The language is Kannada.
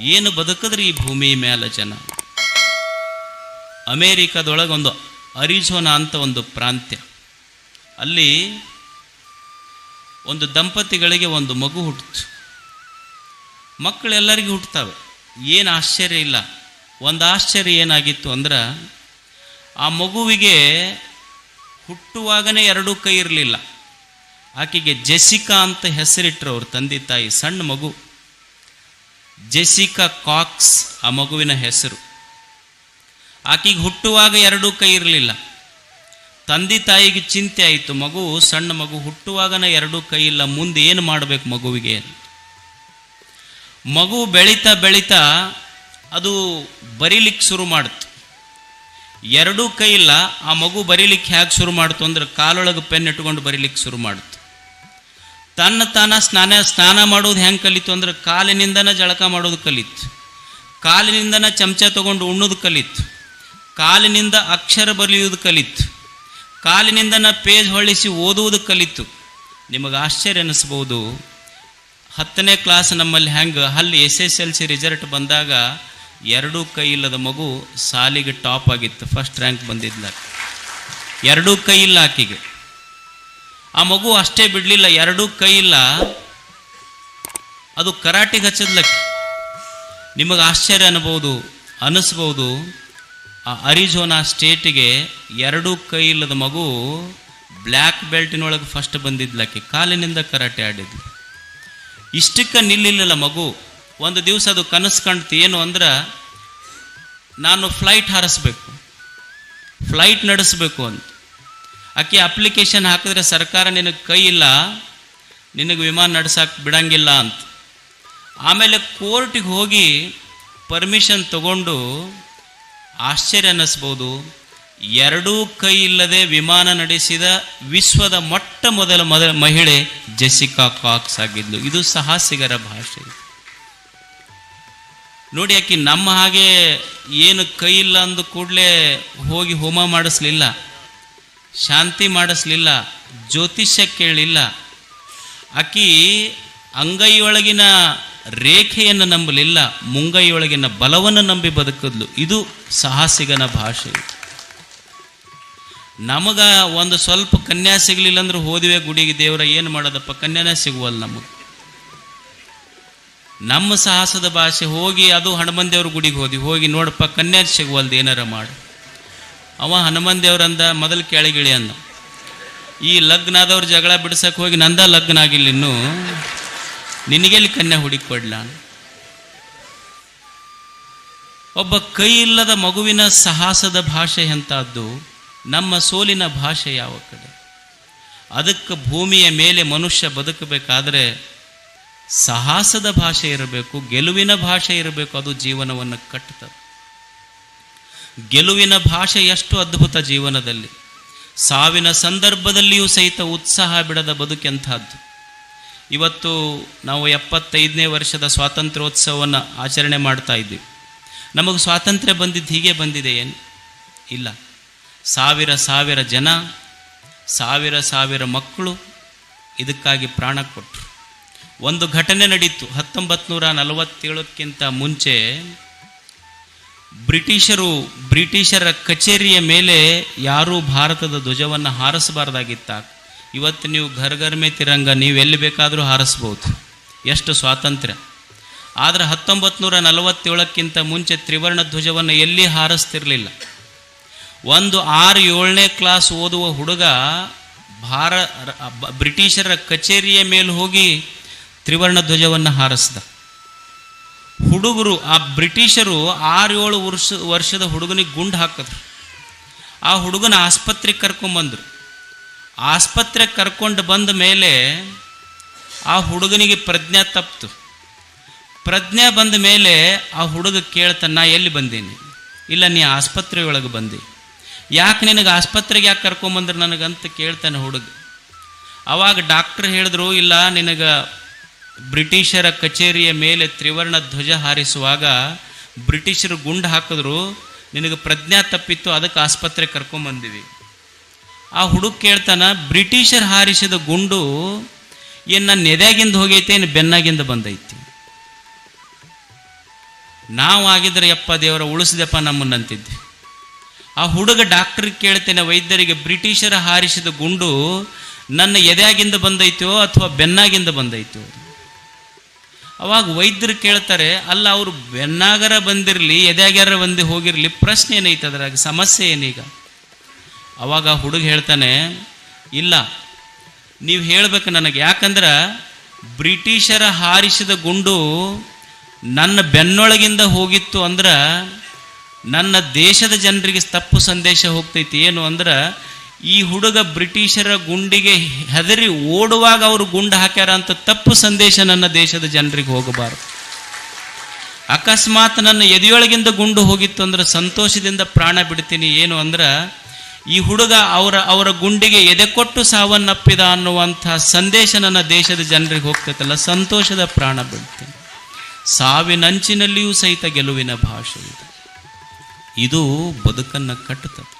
ಏನು ಬದುಕಿದ್ರೆ ಈ ಭೂಮಿ ಮೇಲೆ ಜನ? ಅಮೇರಿಕಾದೊಳಗೆ ಒಂದು ಅರಿಜೋನಾ ಅಂತ ಒಂದು ಪ್ರಾಂತ್ಯ. ಅಲ್ಲಿ ಒಂದು ದಂಪತಿಗಳಿಗೆ ಒಂದು ಮಗು ಹುಟ್ಟಿತು. ಮಕ್ಕಳೆಲ್ಲರಿಗೂ ಹುಟ್ಟುತ್ತವೆ. ಏನು ಆಶ್ಚರ್ಯ ಇಲ್ಲ. ಒಂದು ಆಶ್ಚರ್ಯ ಏನಾಗಿತ್ತು ಅಂದ್ರೆ, ಆ ಮಗುವಿಗೆ ಹುಟ್ಟುವಾಗನೇ ಎರಡೂ ಕೈ ಇರಲಿಲ್ಲ. ಆಕೆಗೆ ಜೆಸಿಕಾ ಅಂತ ಹೆಸರಿಟ್ಟರು ಅವ್ರ ತಂದೆ ತಾಯಿ, ಸಣ್ಣ ಮಗು. ಜೆಸಿಕಾ ಕಾಕ್ಸ್ ಆ ಮಗುವಿನ ಹೆಸರು. ಆಕೆಗೆ ಹುಟ್ಟುವಾಗ ಎರಡೂ ಕೈ ಇರಲಿಲ್ಲ. ತಂದೆ ತಾಯಿಗೆ ಚಿಂತೆ ಆಯಿತು, ಮಗು ಸಣ್ಣ ಮಗು ಹುಟ್ಟುವಾಗನ ಎರಡೂ ಕೈ ಇಲ್ಲ, ಮುಂದೆ ಏನು ಮಾಡಬೇಕು ಮಗುವಿಗೆ ಮಗು ಬೆಳೀತಾ ಬೆಳೀತಾ ಅದು ಬರೀಲಿಕ್ಕೆ ಶುರು ಮಾಡ್ತು. ಎರಡೂ ಕೈ ಇಲ್ಲ, ಆ ಮಗು ಬರೀಲಿಕ್ಕೆ ಹೇಗೆ ಶುರು ಮಾಡ್ತು ಅಂದ್ರೆ ಕಾಲೊಳಗೆ ಪೆನ್ ಇಟ್ಕೊಂಡು ಬರೀಲಿಕ್ಕೆ ಶುರು ಮಾಡ್ತು. ತನ್ನ ತಾನ ಸ್ನಾನ ಸ್ನಾನ ಮಾಡೋದು ಹೆಂಗೆ ಕಲಿತು ಅಂದ್ರೆ ಕಾಲಿನಿಂದನ ಜಳಕ ಮಾಡೋದು ಕಲಿತು. ಕಾಲಿನಿಂದನ ಚಮಚ ತಗೊಂಡು ಉಣ್ಣೋದು ಕಲಿತು. ಕಾಲಿನಿಂದ ಅಕ್ಷರ ಬರೆಯುವುದು ಕಲಿತು. ಕಾಲಿನಿಂದನ ಪೇಜ್ ಹೊಳಿಸಿ ಓದುವುದು ಕಲಿತು. ನಿಮಗೆ ಆಶ್ಚರ್ಯ ಅನ್ನಿಸ್ಬೋದು ಹತ್ತನೇ ಕ್ಲಾಸ್ ನಮ್ಮಲ್ಲಿ ಹೆಂಗೆ, ಅಲ್ಲಿ S S L C result ಬಂದಾಗ ಎರಡೂ ಕೈ ಇಲ್ಲದ ಮಗು ಸಾಲಿಗೆ ಟಾಪ್ ಆಗಿತ್ತು ಫಸ್ಟ್ ರ್ಯಾಂಕ್ ಬಂದಿದ್ನ ಎರಡೂ ಕೈ ಇಲ್ಲ ಆಕೆಗೆ. ಆ ಮಗು ಅಷ್ಟೇ ಬಿಡಲಿಲ್ಲ, ಎರಡೂ ಕೈ ಇಲ್ಲ. ಅದು ಕರಾಟೆಗೆ ಹಚ್ಚದ್ಲಕ್ಕೆ. ನಿಮಗೆ ಆಶ್ಚರ್ಯ ಅನ್ಬೋದು, ಅನಿಸ್ಬೋದು. ಆ ಅರಿಜೋನಾ ಸ್ಟೇಟಿಗೆ ಎರಡೂ ಕೈ ಇಲ್ಲದ ಮಗು ಬ್ಲ್ಯಾಕ್ ಬೆಲ್ಟಿನೊಳಗೆ ಫಸ್ಟ್ ಬಂದಿದ್ಲಕ್ಕೆ, ಕಾಲಿನಿಂದ ಕರಾಟೆ ಆಡಿದ್ಲು. ಇಷ್ಟಕ್ಕೆ ನಿಲ್ಲಿಲ್ಲ ಮಗು. ಒಂದು ದಿವಸ ಅದು ಕನಸು ಕಾಣ್ತು, ಏನು ಅಂದ್ರೆ, ನಾನು ಫ್ಲೈಟ್ ಹಾರಿಸ್ಬೇಕು. ಫ್ಲೈಟ್ ನಡೆಸಬೇಕು ಅಂತ. ಆಕೆ ಅಪ್ಲಿಕೇಶನ್ ಹಾಕಿದ್ರೆ ಸರ್ಕಾರ ನಿನಗೆ ಕೈ ಇಲ್ಲ, ನಿನಗೆ ವಿಮಾನ ನಡ್ಸಕ್ಕೆ ಬಿಡಂಗಿಲ್ಲ ಅಂತ. ಆಮೇಲೆ ಕೋರ್ಟಿಗೆ ಹೋಗಿ ಪರ್ಮಿಷನ್ ತಗೊಂಡು ಆಶ್ಚರ್ಯ ಅನ್ನಿಸ್ಬೋದು. ಎರಡೂ ಕೈ ಇಲ್ಲದೆ ವಿಮಾನ ನಡೆಸಿದ ವಿಶ್ವದ ಮೊಟ್ಟ ಮೊದಲ ಮೊದಲ ಮಹಿಳೆ ಜೆಸಿಕಾ ಕಾಕ್ಸ್ ಆಗಿದ್ಲು. ಇದು ಸಾಹಸಿಗರ ಭಾಷೆ. ನೋಡಿ ಆಕೆ ನಮ್ಮ ಹಾಗೆ ಏನು ಕೈ ಇಲ್ಲ ಅಂದು ಕೂಡಲೇ ಹೋಗಿ ಹೋಮ ಮಾಡಿಸ್ಲಿಲ್ಲ. ಶಾಂತಿ ಮಾಡಿಸ್ಲಿಲ್ಲ, ಜ್ಯೋತಿಷ್ಯ ಕೇಳಲಿಲ್ಲ ಆಕಿ ಅಂಗೈಯೊಳಗಿನ ರೇಖೆಯನ್ನು ನಂಬಲಿಲ್ಲ, ಮುಂಗೈಯೊಳಗಿನ ಬಲವನ್ನು ನಂಬಿ ಬದುಕಿದ್ಲು. ಇದು ಸಾಹಸಿಗನ ಭಾಷೆ. ನಮಗ ಒಂದು ಸ್ವಲ್ಪ ಕನ್ಯಾ ಸಿಗಲಿಲ್ಲ ಅಂದ್ರೆ ಹೋದಿವೆ ಗುಡಿಗೆ, ದೇವರ ಏನು ಮಾಡೋದಪ್ಪ? ಕನ್ಯಾನೇ ಸಿಗುವಲ್ಲ ನಮಗೆ. ನಮ್ಮ ಸಾಹಸದ ಭಾಷೆ, ಹೋಗಿ ಅದು ಹನುಮನ್ ದೇವ್ರ ಗುಡಿಗೆ ಹೋದಿ ಹೋಗಿ ನೋಡಪ್ಪ, ಕನ್ಯಾ ಸಿಗುವಲ್ದು ಏನಾರ ಮಾಡಿ. ಅವ ಹನುಮಾನ್ ದೇವ್ರಂದ ಮೊದಲು ಕೆಳಗಿಳಿ ಅಂದ. ಈ ಲಗ್ನ ಆದವ್ರ ಜಗಳ ಬಿಡ್ಸಕ್ಕೆ ಹೋಗಿ ನಂದ ಲಗ್ನ ಆಗಿಲ್ಲ ಇನ್ನು. ನಿನಗೆಲ್ಲಿ ಕನ್ಯಾ ಹುಡುಕಿ ಕೊಡ್ಲ ಒಬ್ಬ ಕೈ ಇಲ್ಲದ ಮಗುವಿನ ಸಾಹಸದ ಭಾಷೆ ಎಂಥದ್ದು ನಮ್ಮ ಸೋಲಿನ ಭಾಷೆ ಯಾವ ಕಡೆ? ಅದಕ್ಕೆ ಭೂಮಿಯ ಮೇಲೆ ಮನುಷ್ಯ ಬದುಕಬೇಕಾದ್ರೆ ಸಾಹಸದ ಭಾಷೆ ಇರಬೇಕು, ಗೆಲುವಿನ ಭಾಷೆ ಇರಬೇಕು, ಅದು ಜೀವನವನ್ನು ಕಟ್ಟುತ್ತದೆ ಗೆಲುವಿನ ಭಾಷೆ ಎಷ್ಟು ಅದ್ಭುತ ಜೀವನದಲ್ಲಿ. ಸಾವಿನ ಸಂದರ್ಭದಲ್ಲಿಯೂ ಸಹಿತ ಉತ್ಸಾಹ ಬಿಡದ ಬದುಕೆಂಥದ್ದು ಇವತ್ತು ನಾವು ಎಪ್ಪತ್ತೈದನೇ ವರ್ಷದ ಸ್ವಾತಂತ್ರ್ಯೋತ್ಸವವನ್ನು ಆಚರಣೆ ಮಾಡ್ತಾ ಇದ್ದೀವಿ. ನಮಗೆ ಸ್ವಾತಂತ್ರ್ಯ ಬಂದಿದ್ದು ಹೀಗೆ ಬಂದಿದೆ ಏನು? ಇಲ್ಲ. ಸಾವಿರ ಸಾವಿರ ಜನ, ಸಾವಿರ ಸಾವಿರ ಮಕ್ಕಳು ಇದಕ್ಕಾಗಿ ಪ್ರಾಣ ಕೊಟ್ಟರು ಒಂದು ಘಟನೆ ನಡೀತು ಹತ್ತೊಂಬತ್ತು ನೂರ ನಲವತ್ತೇಳಕ್ಕಿಂತ ಮುಂಚೆ ಬ್ರಿಟಿಷರು ಬ್ರಿಟಿಷರ ಕಚೇರಿಯ ಮೇಲೆ ಯಾರೂ ಭಾರತದ ಧ್ವಜವನ್ನು ಹಾರಿಸಬಾರ್ದಾಗಿತ್ತ. ಇವತ್ತು ನೀವು ಘರ್ ಘರ್ಮೆ ತಿರಂಗ, ನೀವು ಎಲ್ಲಿ ಬೇಕಾದರೂ ಹಾರಿಸ್ಬೋದು. ಎಷ್ಟು ಸ್ವಾತಂತ್ರ್ಯ. ಆದರೆ ಹತ್ತೊಂಬತ್ತು ನೂರ ನಲವತ್ತೇಳಕ್ಕಿಂತ ಮುಂಚೆ ತ್ರಿವರ್ಣ ಧ್ವಜವನ್ನು ಎಲ್ಲಿ ಹಾರಿಸ್ತಿರ್ಲಿಲ್ಲ. ಒಂದು ಆರು ಏಳನೇ ಕ್ಲಾಸ್ ಓದುವ ಹುಡುಗ ಭಾರ, ಬ್ರಿಟಿಷರ ಕಚೇರಿಯ ಮೇಲೆ ಹೋಗಿ ತ್ರಿವರ್ಣ ಧ್ವಜವನ್ನು ಹಾರಿಸ್ದ. ಹುಡುಗರು, ಆ ಬ್ರಿಟಿಷರು ಆರು ಏಳು ವರ್ಷ, ವರ್ಷದ ಹುಡುಗನಿಗೆ ಗುಂಡು ಹಾಕಿದ್ರು. ಆ ಹುಡುಗನ ಆಸ್ಪತ್ರೆಗೆ ಕರ್ಕೊಂಬಂದರು ಆಸ್ಪತ್ರೆಗೆ ಕರ್ಕೊಂಡು ಬಂದ ಮೇಲೆ ಆ ಹುಡುಗನಿಗೆ ಪ್ರಜ್ಞೆ ತಪ್ಪಿತು ಪ್ರಜ್ಞೆ ಬಂದ ಮೇಲೆ ಆ ಹುಡುಗ ಕೇಳ್ತಾನೆ, ನಾ ಎಲ್ಲಿ ಬಂದೀನಿ? ಇಲ್ಲ, ನೀ ಆಸ್ಪತ್ರೆಯೊಳಗೆ ಬಂದಿ. ಯಾಕೆ ನಿನಗೆ ಆಸ್ಪತ್ರೆಗೆ ಯಾಕೆ ಕರ್ಕೊಂಬಂದ್ರೆ ನನಗಂತ ಕೇಳ್ತಾನೆ ಹುಡುಗ. ಅವಾಗ ಡಾಕ್ಟ್ರ್ ಹೇಳಿದ್ರು, ಇಲ್ಲ, ನಿನಗೆ ಬ್ರಿಟಿಷರ ಕಚೇರಿಯ ಮೇಲೆ ತ್ರಿವರ್ಣ ಧ್ವಜ ಹಾರಿಸುವಾಗ ಬ್ರಿಟಿಷರು ಗುಂಡು ಹಾಕಿದ್ರು, ನಿನಗೆ ಪ್ರಜ್ಞಾ ತಪ್ಪಿತ್ತು, ಅದಕ್ಕೆ ಆಸ್ಪತ್ರೆ ಕರ್ಕೊಂಬಂದಿವಿ ಆ ಹುಡುಗ ಕೇಳ್ತಾನ, ಬ್ರಿಟಿಷರ್ ಹಾರಿಸಿದ ಗುಂಡು ಏನು ನನ್ನ ಎದೆಗಿಂದ ಹೋಗೈತೆ ಏನು ಬೆನ್ನಾಗಿಂದ ಬಂದೈತಿ. ನಾವು ಆಗಿದ್ರೆ ಯಪ್ಪ ದೇವರ ಉಳಿಸಿದೆಪ್ಪ ನಮ್ಮನ್ನಂತಿದ್ದೆ ಆ ಹುಡುಗ ಡಾಕ್ಟ್ರಿಗೆ ಕೇಳ್ತೇನೆ, ವೈದ್ಯರಿಗೆ ಬ್ರಿಟಿಷರ ಹಾರಿಸಿದ ಗುಂಡು ನನ್ನ ಎದೆಯಾಗಿಂದ ಬಂದೈತೋ ಅಥವಾ ಬೆನ್ನಾಗಿಂದ ಬಂದೈತೋ? ಅವಾಗ ವೈದ್ಯರು ಕೇಳ್ತಾರೆ, ಅಲ್ಲ, ಅವರು ಬೆನ್ನಾಗರ ಬಂದಿರಲಿ, ಎದೆಯಾಗ್ಯಾರ ಬಂದು ಹೋಗಿರಲಿ, ಪ್ರಶ್ನೆ ಏನೈತೆ ಅದ್ರಾಗ? ಸಮಸ್ಯೆ ಏನೀಗ? ಅವಾಗ ಹುಡುಗ ಹೇಳ್ತಾನೆ, ಇಲ್ಲ, ನೀವು ಹೇಳಬೇಕು ನನಗೆ. ಯಾಕಂದ್ರೆ ಬ್ರಿಟಿಷರ ಹಾರಿಸಿದ ಗುಂಡು ನನ್ನ ಬೆನ್ನೊಳಗಿಂದ ಹೋಗಿತ್ತು ಅಂದ್ರೆ ನನ್ನ ದೇಶದ ಜನರಿಗೆ ತಪ್ಪು ಸಂದೇಶ ಹೋಗ್ತೈತಿ. ಏನು ಅಂದ್ರೆ ಈ ಹುಡುಗ ಬ್ರಿಟಿಷರ ಗುಂಡಿಗೆ ಹೆದರಿ ಓಡುವಾಗ ಅವರು ಗುಂಡು ಹಾಕ್ಯಾರ ಅಂತ ತಪ್ಪು ಸಂದೇಶ ನನ್ನ ದೇಶದ ಜನರಿಗೆ ಹೋಗಬಾರದು. ಅಕಸ್ಮಾತ್ ನನ್ನ ಎದೆಯೊಳಗಿಂದ ಗುಂಡು ಹೋಗಿತ್ತು ಅಂದ್ರೆ ಸಂತೋಷದಿಂದ ಪ್ರಾಣ ಬಿಡ್ತೀನಿ. ಏನು ಅಂದ್ರೆ, ಈ ಹುಡುಗ ಅವರ ಅವರ ಗುಂಡಿಗೆ ಎದೆ ಕೊಟ್ಟು ಸಾವನ್ನಪ್ಪಿದ ಅನ್ನುವಂಥ ಸಂದೇಶ ನನ್ನ ದೇಶದ ಜನರಿಗೆ ಹೋಗ್ತೈತಲ್ಲ, ಸಂತೋಷದ ಪ್ರಾಣ ಬಿಡ್ತೀನಿ. ಸಾವಿನಂಚಿನಲ್ಲಿಯೂ ಸಹಿತ ಗೆಲುವಿನ ಭಾಷೆ ಇದು. ಇದು ಬದುಕನ್ನು ಕಟ್ಟುತ್ತದೆ